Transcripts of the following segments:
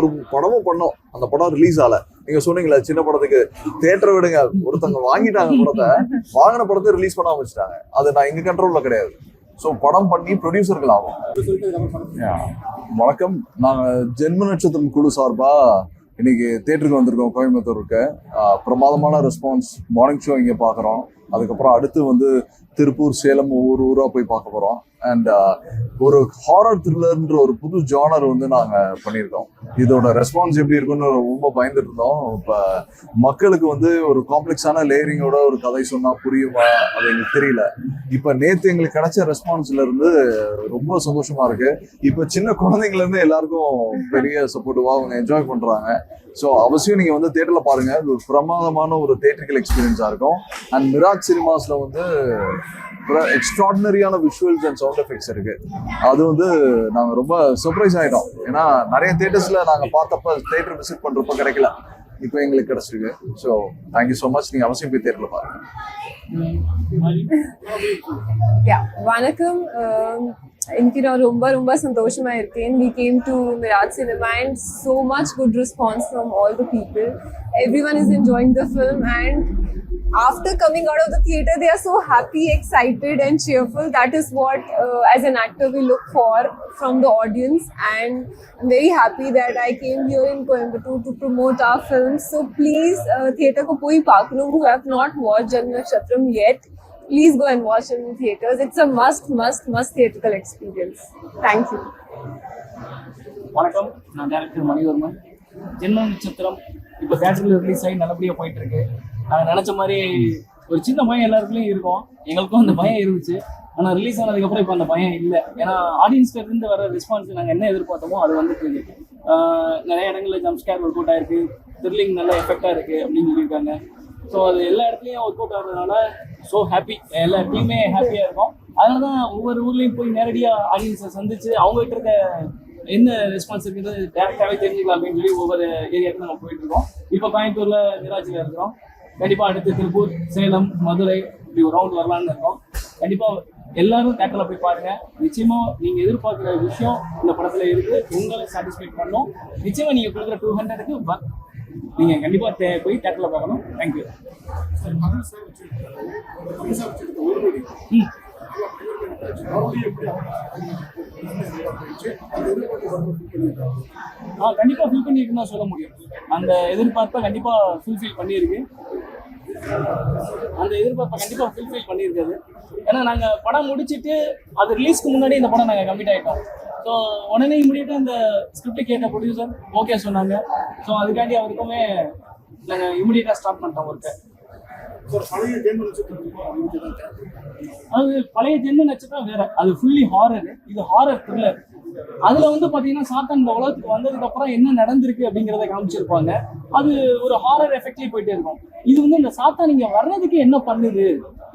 ஒரு படமும் பண்ணோம். அந்த படம் ரிலீஸ் ஆகல நீங்க சொன்னீங்களே சின்ன படத்துக்கு தேட்டரை விடுங்க. ஒருத்தவங்க வாங்கிட்டாங்க படத்தை வாங்கின படத்தை ரிலீஸ் பண்ண ஆரம்பிச்சிட்டாங்க. அது நான் எங்க கண்ட்ரோல்ல கிடையாது. ஸோ படம் பண்ணி ப்ரொடியூசர்கள் ஆகும் வணக்கம். நாங்கள் ஜென்ம நட்சத்திரம் குழு சார்பா இன்னைக்கு தேட்டருக்கு வந்திருக்கோம் கோயம்புத்தூருக்கு. பிரமாதமான ரெஸ்பான்ஸ் மார்னிங் ஷோ இங்கே பார்க்குறோம் அதுக்கப்புறம் அடுத்து வந்து திருப்பூர் சேலம் ஒவ்வொரு ஊராக போய் பார்க்க போகிறோம் அண்ட் uh, ஒரு ஹாரர் த்ரில்லர்ன்ற ஒரு புது ஜானர் வந்து நாங்கள் பண்ணியிருக்கோம். இதோட ரெஸ்பான்ஸ் எப்படி இருக்குன்னு ரொம்ப பயந்துட்டு இருந்தோம். இப்போ மக்களுக்கு வந்து ஒரு காம்ப்ளெக்ஸான லேயரிங்கோட ஒரு கதை சொன்னால் புரியுமா அது எங்களுக்கு தெரியல. இப்போ நேற்று எங்களுக்கு கிடைச்ச ரெஸ்பான்ஸ்ல இருந்து ரொம்ப சந்தோஷமா இருக்கு. இப்போ சின்ன குழந்தைங்கலேருந்து எல்லாருக்கும் பெரிய சப்போர்ட்டிவாக அவங்க என்ஜாய் பண்ணுறாங்க ஸோ அவசியம் நீங்க வந்து தேட்டர்ல பாருங்க. இது ஒரு பிரமாதமான ஒரு தேட்டரிக்கல் எக்ஸ்பீரியன்ஸா இருக்கும். அண்ட் மிராஜ் சினிமாஸ்ல வந்து எக்ஸ்ட்ராடினரியான விஷுவல்ஸ் அண்ட் சவுண்ட் எஃபெக்ட்ஸ் இருக்கு. அது வந்து நாங்க ரொம்ப சர்ப்ரைஸ் ஆயிட்டோம். ஏன்னா நிறைய தேட்டர்ஸ்ல நாங்க பார்த்தப்ப தேட்டர் விசிட் பண்றப்ப கிடைக்கல. இப்போ எங்களுக்கு கிடைச்சிருக்கு. ஸோ தேங்க்யூ ஸோ மச் நீங்க அவசியம் போய் தேட்டர்ல பாருங்க. Yeah, வணக்கம். Um, இன்னைக்கு நான் ரொம்ப ரொம்ப சந்தோஷமா இருக்கேன் we came to Miraj Cinema and so much good response from all the people everyone is enjoying the film and after coming out of the theater they are so happy excited and cheerful that is what uh, as an actor we look for from the audience and I'm very happy that I came here in Coimbatore to promote our film so please uh, theater ko poi paakno who have not watched Janma Nakshatram yet please go and watch it in theaters. It's a must, must, must theatrical experience. Thank you. வணக்கம். நான் director Manivarman. ஜென்ம நட்சத்திரம். இப்போ தேட்டரில் release ஆகி நல்லபடியாக போயிட்டு இருக்கு நாங்கள் நினச்ச மாதிரி ஒரு சின்ன பயம் எல்லாருக்குள்ளேயும் இருக்கும். எங்களுக்கும் அந்த பயம் இருந்துச்சு. ஆனால் ரிலீஸ் ஆனதுக்கப்புறம் இப்போ அந்த பயம் இல்லை. ஏன்னா ஆடியன்ஸ்ல இருந்து வர ரெஸ்பான்ஸ் நாங்கள் என்ன எதிர்பார்த்தோமோ அது வந்துட்டு நிறைய இடங்களில் ஜம்ஸ்கேர் ஒர்க் அவுட் ஆயிருக்கு. த்ரில்லிங் நல்ல எஃபெக்டாக இருக்குது அப்படின்னு சொல்லியிருக்காங்க. ஸோ அது எல்லா இடத்துலையும் ஒர்க் அவுட் ஆகிறதுனால ஸோ ஹாப்பி எல்லா டீமே ஹாப்பியாக இருக்கும் அதனால தான் ஒவ்வொரு ஊர்லேயும் போய் நேரடியாக ஆடியன்ஸை சந்திச்சு அவங்ககிட்ட இருக்க என்ன ரெஸ்பான்ஸ் இருக்குது டேரக்டாகவே தெரிஞ்சுக்கலாம் அப்படின்னு சொல்லி ஒவ்வொரு ஏரியாவுக்கு நம்ம போயிட்டு இருக்கோம். இப்போ கோயம்புத்தூரில் நிராஜில் இருக்கிறோம். கண்டிப்பாக அடுத்து திருப்பூர் சேலம் மதுரை இப்படி ஒரு ரவுண்ட் வரலான்னு இருக்கோம். கண்டிப்பாக எல்லாரும் தேட்டரில் போய் பாருங்க. நிச்சயமா நீங்க எதிர்பார்க்குற விஷயம் இந்த படத்துல இருக்கு. உங்களை சாட்டிஸ்ஃபை பண்ணும். நிச்சயமா நீங்க கொடுக்குற டூ ஹண்ட்ரடுக்கு நீங்க கண்டிப்பா தே- போய் தேட்டர்ல பார்க்கணும். தேங்க்யூ ம். ஆ கண்டிப்பா ஃபில் பண்ணியிருக்குன்னு சொல்ல முடியும். அந்த எதிர்பார்ப்பை கண்டிப்பா ஃபுல்ஃபில் பண்ணியிருக்கு. அந்த எதிர்பார்ப்பை கண்டிப்பா ஃபுல்ஃபில் பண்ணியிருக்காது ஏன்னா நாங்க படம் முடிச்சிட்டு அது ரிலீஸ்க்கு முன்னாடி இந்த படம் நாங்க கம்மிட் ஆயிட்டோம். ஸோ உடனே இமீடியட்டாக இந்த ஸ்கிரிப்ட் கேட்ட ப்ரொடியூசர் ஓகே சொன்னாங்க. ஸோ அதுக்காண்டி அவருக்குமே நாங்கள் இமீடியட்டாக ஸ்டார்ட் பண்ணிட்டோம் ஒர்க்கை அது பழைய ஜென்ம நட்சத்திரம் வேற. அது ஃபுல்லி ஹாரர் இது ஹாரர் த்ரில்லர் அதுல வந்து பாத்தீங்கன்னா சாத்தான் இந்த உலகத்துக்கு வந்ததுக்கு அப்புறம் என்ன நடந்திருக்கு அப்படிங்கறத காமிச்சிருப்பாங்க. அது ஒரு ஹாரர் எஃபெக்ட்லயே போயிட்டே இருக்கும். இது வந்து இந்த சாத்தான் இங்க வர்றதுக்கு என்ன பண்ணுது?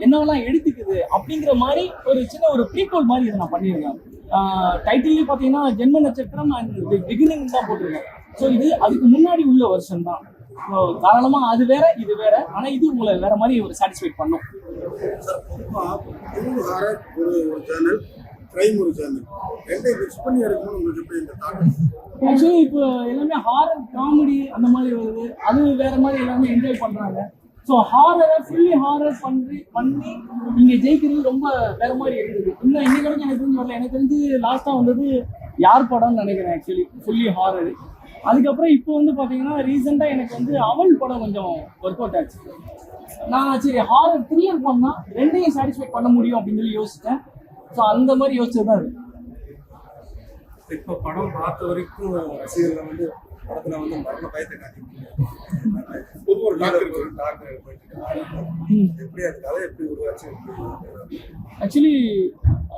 என்னவெல்லாம் எடுத்துக்குது? அப்படிங்கிற மாதிரி ஒரு சின்ன ஒரு ப்ரீகோல் மாதிரி இதை நான் பண்ணியிருக்கேன். டைட்டிலே பாத்தீங்கன்னா ஜென்ம நட்சத்திரம் பிகினிங் தான் போட்டிருக்கேன் ஸோ இது அதுக்கு முன்னாடி உள்ள வருஷன் தான். தாராளமா அது வேற இது வேற. ஆனா இது உங்களை வேற மாதிரி ஒரு சாட்டிஸ்ஃபை பண்ணும். ஒரு சேனல் கிரைம் ஒரு சேனல் ரெண்டையும் மிக்ஸ் பண்ணி எடுக்கணும்னு உங்களுக்கு எப்படி இந்த தாக்கம்? ஆக்சுவலி இப்போ எல்லாமே ஹாரர் காமெடி அந்த மாதிரி வருது. அது வேற மாதிரி எல்லாமே என்ஜாய் பண்றாங்க. ஸோ ஹாரரை ஃபுல்லி ஹாரர் பண்ணி பண்ணி நீங்கள் ஜெயிக்கிறது ரொம்ப வேற மாதிரி இருந்தது இன்னும் இன்னைக்கு வரைக்கும் எனக்கு தெரிஞ்சு வரல எனக்கு தெரிஞ்சு லாஸ்ட்டாக வந்தது யார் படம்னு நினைக்கிறேன் ஆக்சுவலி ஃபுல்லி ஹாரர். அதுக்கப்புறம் இப்போ வந்து பார்த்தீங்கன்னா ரீசெண்டாக எனக்கு வந்து அவள் படம் கொஞ்சம் ஒர்க் அவுட் ஆச்சு. நான் சரி ஹாரர் த்ரில்லர் பண்ணால் ரெண்டையும் சாட்டிஸ்ஃபை பண்ண முடியும் அப்படின்னு சொல்லி யோசித்தேன் ஸோ அந்த மாதிரி யோசிச்சது தான் இருக்கு இப்போ படம் பார்த்த வரைக்கும் ரசிகர்கள் வந்து படத்துல வந்து மரண பயத்தை காட்டிருக்கீங்க புது ஒரு டாக்டர் ஒரு டாக்டர் எப்படி அது கதை எப்படி உருவாச்சு ஆக்சுவலி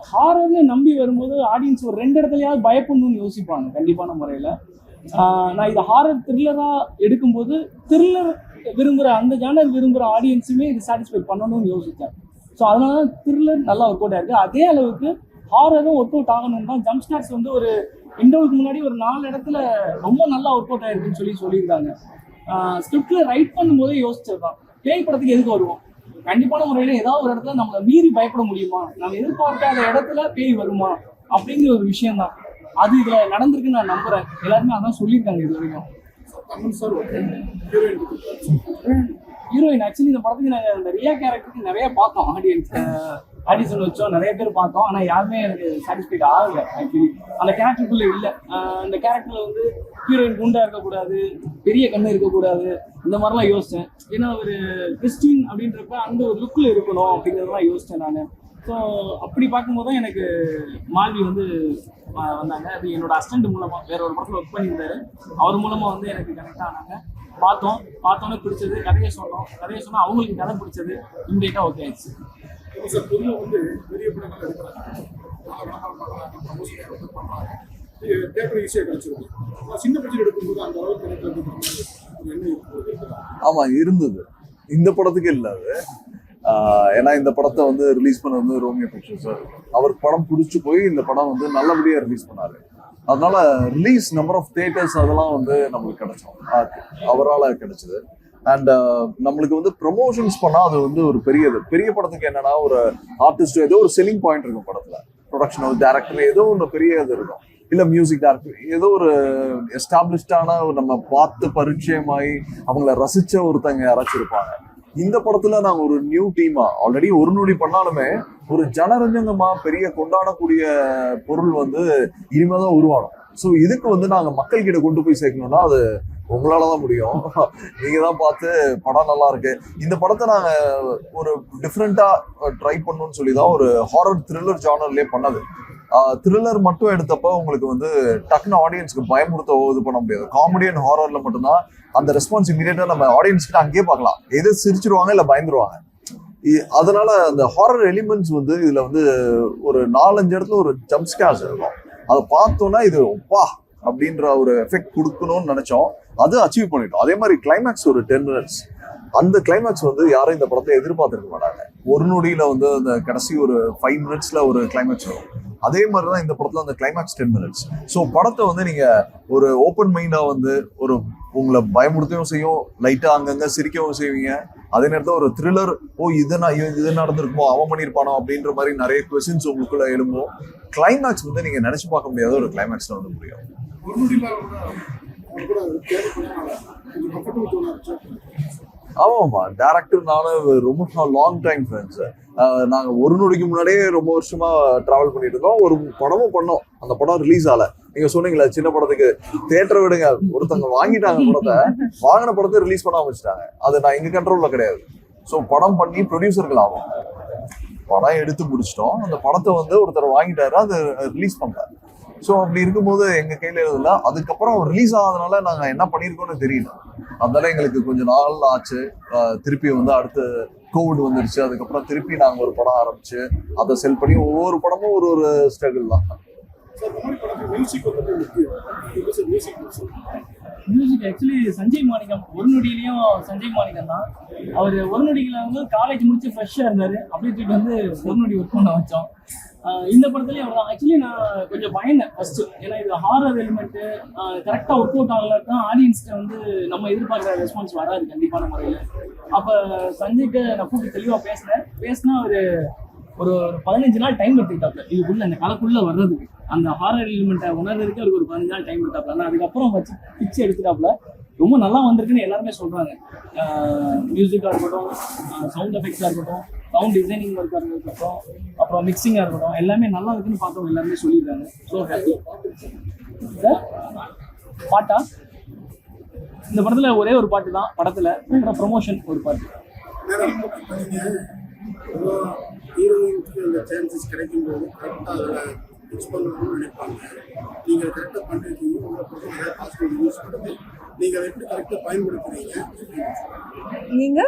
ஹாரர்னு நம்பி வரும்போது ஆடியன்ஸ் ஒரு ரெண்டு இடத்துலயாவது பயப்படணும்னு யோசிப்பாங்க கண்டிப்பான முறையில். நான் இதை ஹாரர் த்ரில்லராக எடுக்கும்போது த்ரில்லர் விரும்புகிற அந்த ஜானர் விரும்புகிற ஆடியன்ஸுமே இது சாட்டிஸ்ஃபை பண்ணணும்னு யோசித்தேன் ஸோ அதனால தான் த்ரில்லர் நல்லா ஒர்க் அவுட் ஆயிருக்கு. அதே அளவுக்கு ஹாரரும் ஒர்க் அவுட் ஆகணும்னா தான் ஜம்ப் ஸ்டார்ஸ் வந்து ஒரு இண்டோவுக்கு முன்னாடி ஒரு நாலு இடத்துல ரொம்ப நல்லா ஒர்க் அவுட் ஆயிருக்குன்னு சொல்லி சொல்லியிருக்காங்க ஸ்கிரிப்ட்ல ரைட் பண்ணும்போதே யோசிச்சது தான் பேய் படத்துக்கு எதுக்கு வருவோம்? கண்டிப்பான முறையில ஏதாவது ஒரு இடத்துல நம்மளை மீறி பயப்பட முடியுமா? நம்ம எதிர்பார்க்காத இடத்துல பேய் வருமா? அப்படிங்கிற ஒரு விஷயம் தான் அது இதுல நடந்திருக்குன்னு நான் நம்புறேன். எல்லாருமே அதான் சொல்லியிருக்காங்க இது வரைக்கும். ஹீரோயின் ஆக்சுவலி இந்த படத்துக்கு நாங்க இந்த ரியா கேரக்டருக்கு நிறைய பார்த்தோம் ஆடியன்ஸ் ஆடிஷன் வச்சோம் நிறைய பேர் பார்த்தோம். ஆனால் யாருமே எனக்கு சாட்டிஸ்ஃபைட் ஆகலை ஆக்சுவலி அந்த கேரக்டருக்குள்ளே இல்லை. அந்த கேரக்டரில் வந்து ஹீரோயின் குண்டா இருக்கக்கூடாது பெரிய கண்ணு இருக்கக்கூடாது இந்த மாதிரிலாம் யோசிச்சேன். ஏன்னா ஒரு கிறிஸ்டின் அப்படின்றப்ப அந்த ஒரு லுக்கில் இருக்கணும் அப்படிங்கிறதெல்லாம் யோசித்தேன் நான். ஸோ அப்படி பார்க்கும்போது தான் எனக்கு மால்வி வந்து வந்தாங்க. அது என்னோட அஸ்டண்ட் மூலமாக வேற ஒரு படத்தில் ஒர்க் பண்ணியிருந்தாரு. அவர் மூலமாக வந்து எனக்கு கனெக்ட் ஆனாங்க. பார்த்தோம். பார்த்தோன்னே பிடிச்சது. கதையை சொன்னோம். கதையை சொன்னால் அவங்களுக்கு கதை பிடிச்சது. இம்மிடியட்டா ஓகே ஆயிடுச்சு. சார் பொதுவாக வந்து பெரிய படங்கள் எடுக்கிறாங்க. பணக்காரம் தேட்டர் ஈஸியாக கிடைச்சிருக்கு. சின்ன பட்ஜெட் எடுக்கும்போது அந்த அளவுக்கு கிடைக்கிறது ஒரு ஆமா இருந்தது. இந்த படத்துக்கு இல்ல அது. ஏன்னா இந்த படத்தை வந்து ரிலீஸ் பண்ண வந்து ரோமியோ பிக்சர் சார். அவர் படம் பிடிச்சி போய் இந்த படம் வந்து நல்லபடியாக ரிலீஸ் பண்ணார். அதனால ரிலீஸ் நம்பர் ஆஃப் தேட்டர்ஸ் அதெல்லாம் வந்து நம்மளுக்கு கிடைச்சோம். அவரால் கிடைச்சது. அண்ட் uh, நம்மளுக்கு வந்து ப்ரொமோஷன்ஸ் பண்ணால் அது வந்து ஒரு பெரியது. பெரிய படத்துக்கு என்னன்னா ஒரு ஆர்டிஸ்ட் ஏதோ ஒரு செல்லிங் பாயிண்ட் இருக்கும் படத்தில். ப்ரொடக்ஷன் டேரக்டர் ஏதோ ஒன்று பெரிய இது இருக்கும். இல்லை மியூசிக் டேரக்டர் ஏதோ ஒரு எஸ்டாப்ளிஷ்டான நம்ம பார்த்து பரிச்சயமாயி அவங்கள ரசித்த ஒருத்தங்க யாராச்சும் இருப்பாங்க. இந்த படத்துல நாங்க ஒரு நியூ டீமா ஆல்ரெடி ஒரு நொடி பண்ணாலுமே ஒரு ஜனரஞ்சங்கமா பெரிய கொண்டாடக்கூடிய பொருள் வந்து இனிமேதான் உருவாடும் ஸோ இதுக்கு வந்து நாங்க மக்கள் கிட்ட கொண்டு போய் சேர்க்கணும்னா அது உங்களால தான் முடியும். நீங்க தான் பார்த்து படம் நல்லா இருக்கு. இந்த படத்தை நாங்க ஒரு டிஃப்ரெண்டா ட்ரை பண்ணணும்னு சொல்லி தான் ஒரு ஹாரர் த்ரில்லர் ஜானர்லயே பண்ணது. த்ரில்லர் மட்டும் எடுத்தப்ப உங்களுக்கு வந்து டக்குன்னு ஆடியன்ஸ்க்கு பயமுறுத்த இது பண்ண முடியாது. காமெடி அண்ட் ஹாரர்ல மட்டும்தான் அந்த ரெஸ்பான்ஸ் இமீடியட்டா நம்ம ஆடியன்ஸ் கிட்ட அங்கேயே பார்க்கலாம். எது சிரிச்சிருவாங்க இல்ல பயந்துருவாங்க. இ- அதனால அந்த ஹாரர் எலிமெண்ட்ஸ் வந்து இதுல வந்து ஒரு நாலஞ்சு இடத்துல ஒரு ஜம்ப் ஸ்கேர்ஸ் இருக்கும். அதை பார்த்தோன்னா இது பா அப்படின்ற ஒரு எஃபெக்ட் கொடுக்கணும்னு நினைச்சோம். அது அச்சீவ் பண்ணிட்டோம். அதே மாதிரி கிளைமேக்ஸ் ஒரு டென் மினிட்ஸ் அந்த கிளைமேக்ஸ் வந்து யாரும் இந்த படத்தை எதிர்பார்த்திருக்க மாட்டாங்க. ஒரு நொடியில வந்து அந்த கடைசி ஒரு ஃபைவ் மினிட்ஸ்ல ஒரு கிளைமேக்ஸ் வரும். அதே மாதிரி தான் இந்த படத்துல அந்த கிளைமேக்ஸ் டென் மினிட்ஸ் ஸோ படத்தை வந்து நீங்க ஒரு ஓப்பன் மைண்டா வந்து ஒரு உங்களை பயமுடுத்தவும் செய்யும். லைட்டா அங்கங்க சிரிக்கவும் செய்வீங்க. அதே நேரத்தில் ஒரு த்ரில்லர் ஓ இது நான் ஐயோ, இது நடந்திருக்குமோ அவன் பண்ணியிருப்பானோ அப்படின்ற மாதிரி நிறைய கொஸ்டின்ஸ் உங்களுக்குள்ள எழும்பும். கிளைமேக்ஸ் வந்து நீங்க நினைச்சு பார்க்க முடியாத ஒரு கிளைமேக்ஸ்ல வந்து முடியும். ஆமாம்மா டேரக்டர் நானும் ரொம்ப லாங் டைம் ஃப்ரெண்ட்ஸ் நாங்கள் ஒரு நொடிக்கு முன்னாடியே ரொம்ப வருஷமா ட்ராவல் பண்ணிட்டு இருக்கோம் ஒரு படமும் பண்ணோம். அந்த படம் ரிலீஸ் ஆகல நீங்கள் சொன்னீங்களே சின்ன படத்துக்கு தேட்டரை விடுங்க. ஒருத்தவங்க வாங்கிட்டாங்க படத்தை வாங்கின படத்தை ரிலீஸ் பண்ண ஆரம்பிச்சிட்டாங்க. அது நான் எங்கள் கண்ட்ரோலில் கிடையாது. ஸோ படம் பண்ணி ப்ரொடியூசர்கள் ஆகும் படம் எடுத்து முடிச்சிட்டோம். அந்த படத்தை வந்து ஒருத்தர் வாங்கிட்டாரு அதை ரிலீஸ் பண்ணாரு ஸோ அப்படி இருக்கும்போது எங்கள் கையில் இல்லை அதுக்கப்புறம் ரிலீஸ் ஆகாதனால நாங்கள் என்ன பண்ணியிருக்கோம்னு தெரியல. அதனால எங்களுக்கு கொஞ்சம் நாள் ஆச்சு. திருப்பி வந்து அடுத்து கோவிட் வந்துருச்சு. அதுக்கப்புறம் திருப்பி நாங்கள் ஒரு படம் ஆரம்பிச்சு அதை செல் பண்ணி ஒவ்வொரு படமும் ஒரு ஒரு ஸ்ட்ரகிள் தான். சார் இந்த மாதிரி படத்துக்கு மியூசிக் வந்து முக்கியம் sir music music actually Sanjay Manickam ஒரு நொடியிலையும் சஞ்சய் மாணிக்கம் தான். அவர் ஒரு நொடியில வந்து காலேஜ் முடிச்சு ஃப்ரெஷ்ஷாக இருந்தார். அப்படியே தூக்கிட்டு வந்து ஒரு நொடி ஒர்க் பண்ண வச்சோம். இந்த படத்துலயும் அவர் தான். ஆக்சுவலி நான் கொஞ்சம் பயந்தேன் ஃபர்ஸ்ட் ஏன்னா இது ஹாரர் எலிமெண்ட்டு கரெக்டாக ஒர்க் அவுட் ஆகலன்னா ஆடியன்ஸ்க்கு வந்து நம்ம எதிர்பார்க்குற ரெஸ்பான்ஸ் வராது கண்டிப்பான முறையில் அப்போ சஞ்சய்க்கு நான் கூப்பிட்டு தெளிவாக பேசினேன். பேசினா அவர் ஒரு ஒரு பதினஞ்சு நாள் டைம் எடுத்துக்கிட்டாப்ல. இதுக்குள்ள இந்த கலக்குள்ள வர்றதுக்கு. அந்த ஹாரர் எலிமெண்ட்டை உணர்றதுக்கு அவருக்கு ஒரு பதினஞ்சு நாள் டைம் எடுத்தாப்ல ஆனால் அதுக்கப்புறம் வச்சு பிச்சு எடுத்துட்டாப்ல ரொம்ப நல்லா வந்திருக்குன்னு எல்லாருமே சொல்கிறாங்க மியூசிக்காக இருக்கட்டும் சவுண்ட் எஃபெக்ட்ஸாக இருக்கட்டும் சவுண்ட் டிசைனிங் ஒர்க்காக இருக்கட்டும் அப்புறம் மிக்சிங்காக இருக்கட்டும் எல்லாமே நல்லா இருக்குன்னு பார்த்தவங்க எல்லாருமே சொல்லியிருக்காங்க. ஸோ ஹாப்பி பாட்டா? இந்த படத்துல ஒரே ஒரு பாட்டு தான் படத்துல அப்புறம் ப்ரொமோஷன் ஒரு பாட்டு. ஹீரோயினுக்கு அந்த சான்சஸ் கிடைக்கும்போது கரெக்டாக பண்ணணும்னு நினைப்பாங்க நீங்கள் கரெக்டாக பண்ணிருக்கீங்க. உங்களை பொறுத்த நிறைய பாசிட்டிவ் யூஸ் பண்ணுது. நீங்கள் அதை எப்படி கரெக்டாக பயன்படுத்துறீங்க? நீங்க?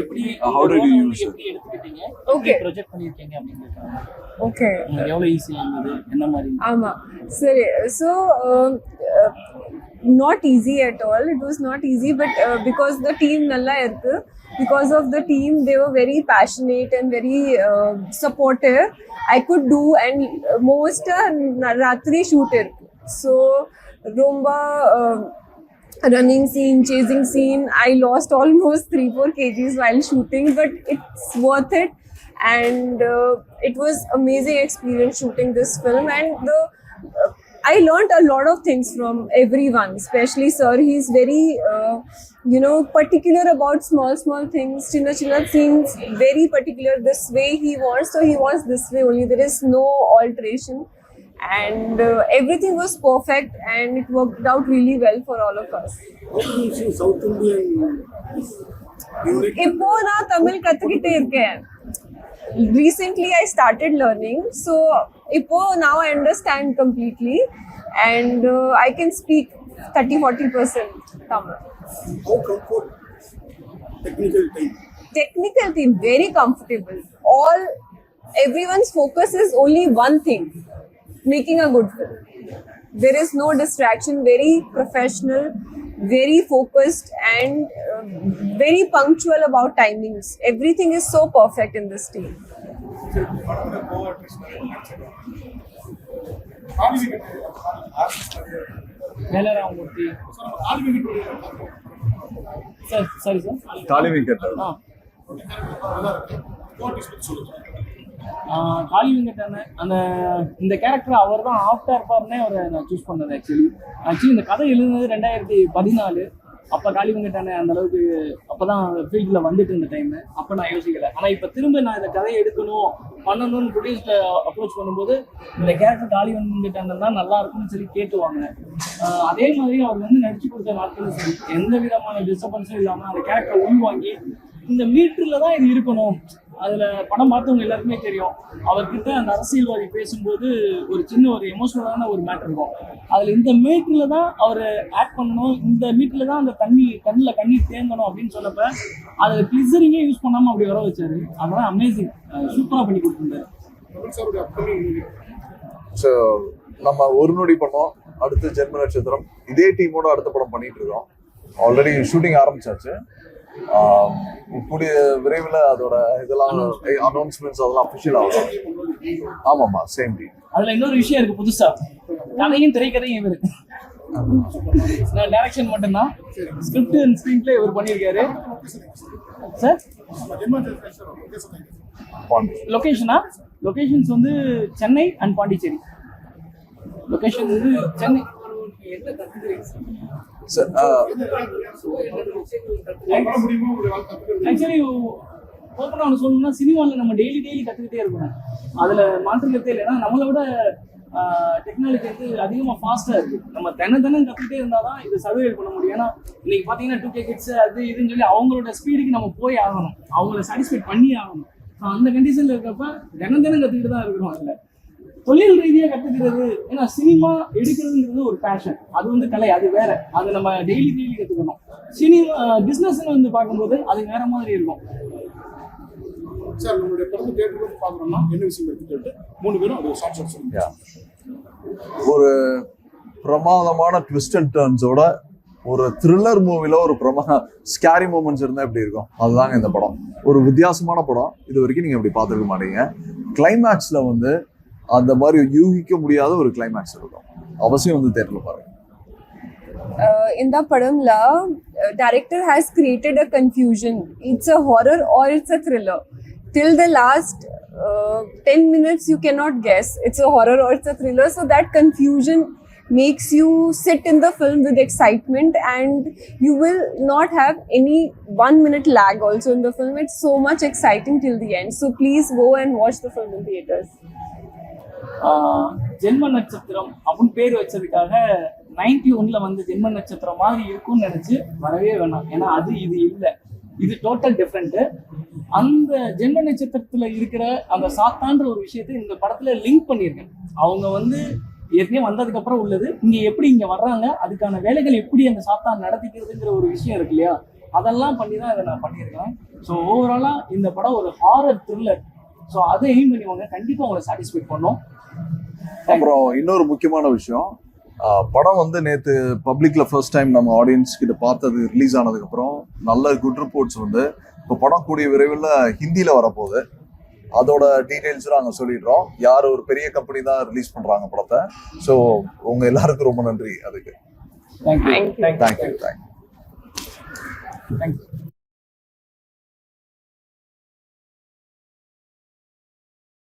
எப்படி How did you இந்த use it? எப்படி எடுத்துக்கிட்டீங்க Okay. ப்ரொஜெக்ட் பண்ணிருக்கீங்க அப்படின்னு கேட்குறாங்க ஓகே உங்களுக்கு எவ்வளவு ஈஸியா இருந்தது? என்ன மாதிரி ஆமா. சரி. So not easy at all it was not easy but because the team நல்லா because of the team they were very passionate and very uh, supportive. I could do and uh, most uh, ratri shooter so rumba uh, running scene chasing scene i lost almost 3 4 kgs while shooting but it's worth it. And uh, it was amazing experience shooting this film. And the uh, I learned a lot of things from everyone, especially sir. He's very, uh, you know, particular about small, small things. Chinna chinna things, very particular. This way he wants, so he wants this way only. There is no alteration, and uh, everything was perfect, and it worked out really well for all of us. How do you see South Indian unique? இப்போ நான் தமிழ் கத்துக்கிட்டே இருக்கேன் recently I started learning. So IPO now I understand completely and uh, I can speak 30 40% Tamil. How comfortable? Technical team. Technical team, very comfortable. All everyone's focus is only one thing making a good film. There is no distraction, very professional very focused and uh, very punctual about timings. Everything is so perfect in this team. Sir, sorry, sir. ತಾಳಿ காளி வெங்கட் அந்த இந்த character அவர் தான் after இருப்பார்னே அவரை நான் choose பண்ணது actually actually இந்த கதை எழுதுனது ரெண்டாயிரத்தி பதினாலு. அப்போ காளி வெங்கட் அந்த அளவுக்கு அப்போ தான் ஃபீல்டில் வந்துட்டு இருந்த டைமு அப்போ நான் யோசிக்கல. ஆனால் இப்போ திரும்ப நான் இந்த கதையை எடுக்கணும் பண்ணணும்னு ப்ரொடியூஸில் அப்ரோச் பண்ணும்போது இந்த கேரக்டர் காளி வெங்கட் தான் நல்லா இருக்கும்னு சொல்லி கேட்டு வாங்கினேன். அதே மாதிரி அவர் வந்து நடிச்சு கொடுத்த நாட்களும் சரி எந்த விதமான டிஸ்டர்பன்ஸும் இல்லாமல் அந்த கேரக்டரை உள்வாங்கி இந்த மீட்டரில் தான் இது இருக்கணும். அதுல படம் பார்த்தவங்க எல்லாருக்குமே தெரியும். அவர்கிட்ட அந்த அரசியல்வாதி பேசும்போது ஒரு சின்ன ஒரு எமோஷனலான ஒரு மேட்டர் இருக்கும். அதுல இந்த மீட்டர்ல தான் அவர் ஆட் பண்ணணும் இந்த மீட்டர்ல தான் அந்த தண்ணி கண்ணில் கண்ணீர் தேங்கணும் அப்படின்னு சொன்னப்ப அதுல கிளிசரிங்கே யூஸ் பண்ணாம அப்படி வர வச்சாரு. அதெல்லாம் அமேசிங் சூப்பரா பண்ணி கொடுத்துருந்தாரு. ஸோ நம்ம ஒரு நொடி பண்ணோம். அடுத்து ஜென்ம நட்சத்திரம். இதே டீமோட அடுத்த படம் பண்ணிட்டு இருக்கோம். ஆல்ரெடி ஷூட்டிங் ஆரம்பிச்சாச்சு. கூடிய விரைவில் அதோட இதெல்லாம் அனௌன்ஸ்மெண்ட்ஸ் அதெல்லாம் அஃபிஷியல் ஆகும். ஆமாம்மா சேம் டீம் அதுல இன்னொரு விஷயம் இருக்கு புதுசா. கதையும் திரைக்கதையும் இவரு. நான் டைரக்ஷன் மட்டும்தான். ஸ்கிரிப்ட் அண்ட் ஸ்க்ரீன் பிளே இவர் பண்ணியிருக்காரு. சார் லொகேஷனா லொகேஷன்ஸ் வந்து சென்னை அண்ட் பாண்டிச்சேரி. லொகேஷன் வந்து சென்னை. Uh, ஆக்சுவலி ஓப்பனாக ஒன்று சொல்லணும்னா சினிமாவில் நம்ம டெய்லி டெய்லி கற்றுக்கிட்டே இருக்கணும். அதில் மாற்றுக்கிறதே இல்லைன்னா நம்மளை விட டெக்னாலஜி வந்து அதிகமாக ஃபாஸ்ட்டாக இருக்குது நம்ம தினம் தினம் கற்றுக்கிட்டே இருந்தால் தான் இது சர்வே பண்ண முடியும். ஏன்னா இன்னைக்கு பார்த்தீங்கன்னா டூ கே கிட்ஸ் அது இதுன்னு சொல்லி அவங்களோட ஸ்பீடுக்கு நம்ம போய் ஆகணும். அவங்கள சாட்டிஸ்ஃபைட் பண்ணி ஆகணும். அந்த கண்டிஷனில் இருக்கப்ப தினம் தினம் கற்றுக்கிட்டு தான் இருக்கிறோம் அதில். தொழில் ரீதியாக கற்றுக்கிறது ஏன்னா சினிமா எடுக்கிறதுங்கிறது ஒரு பேஷன் அது வந்து கலை அது வேற. அது நம்ம டெய்லி டெய்லி கற்றுக்கணும் சினிமா பிஸ்னஸ்ன்னு வந்து பார்க்கும்போது அது வேற மாதிரி இருக்கும். சார் நம்மளுடைய படத்தை தேட்டர் பார்க்குறோம்னா என்ன விஷயம் இருக்குன்னு சொல்லிட்டு மூணு பேரும் அது ஷார்ட் ஷார்ட் சொல்லுங்க. ஒரு பிரமாதமான ட்விஸ்ட் அண்ட் டர்ன்ஸோட ஒரு த்ரில்லர் மூவில ஒரு பிரமா ஸ்கேரி மூமெண்ட்ஸ் இருந்தா எப்படி இருக்கும்? அதுதாங்க இந்த படம். ஒரு வித்தியாசமான படம். இது வரைக்கும் நீங்க இப்படி பார்த்துருக்க மாட்டீங்க. கிளைமேக்ஸ்ல வந்து அந்த மாதிரி யூகிக்க முடியாத ஒரு கிளைமேக்ஸ் இருக்கும் அவசியம் வந்து தேட்டர்ல பாருங்க uh, in the padamla uh, director has created a confusion it's a horror or it's a thriller till the last uh, 10 minutes you cannot guess it's a horror or it's a thriller so that confusion makes you sit in the film with excitement and you will not have any one minute lag also in the film it's so much exciting till the end so please go and watch the film in theaters ஆஹ் ஜென்ம நட்சத்திரம் அப்படின்னு பேர் வச்சதுக்காக ninety ஒன்ல வந்து ஜென்ம நட்சத்திரம் மாதிரி இருக்கும்னு நினைச்சு வரவே வேணாம். ஏன்னா அது இது இல்லை. இது டோட்டல் டிஃப்ரெண்ட் அந்த ஜென்ம நட்சத்திரத்துல இருக்கிற அந்த சாத்தான்ற ஒரு விஷயத்தை இந்த படத்துல லிங்க் பண்ணியிருக்கேன். அவங்க வந்து ஏற்கனவே வந்ததுக்கு அப்புறம் உள்ளது. இங்க எப்படி இங்க வர்றாங்க? அதுக்கான வேலைகள் எப்படி அந்த சாத்தான் நடத்திக்கிறதுங்கிற ஒரு விஷயம் இருக்கு இல்லையா? அதெல்லாம் பண்ணி தான் இதை நான் பண்ணியிருக்கேன். ஸோ ஓவராலாக இந்த படம் ஒரு ஹாரர் த்ரில்லர் ஸோ அதை எய்ம் பண்ணி வாங்க. கண்டிப்பா உங்களை சாட்டிஸ்ஃபை பண்ணும். அப்புறம் இன்னொரு முக்கியமான விஷயம். படம் வந்து நேத்து பப்ளிக்ல ஃபர்ஸ்ட் டைம் நம்ம ஆடியன்ஸ் கிட்ட பார்த்தது ரிலீஸ் ஆனதுக்கு அப்புறம் நல்ல குட் ரிப்போர்ட்ஸ் வந்து. இப்போ படம் கூடிய விரைவில் ஹிந்தியில வரப்போகுது. அதோட டீடைல்ஸ் நாங்கள் சொல்லிடுறோம். யார் ஒரு பெரிய கம்பெனி தான் ரிலீஸ் பண்றாங்க படத்தை. ஸோ உங்க எல்லாருக்கும் ரொம்ப நன்றி அதுக்கு. Thank you Thank you. Thank you thank you thank you thank you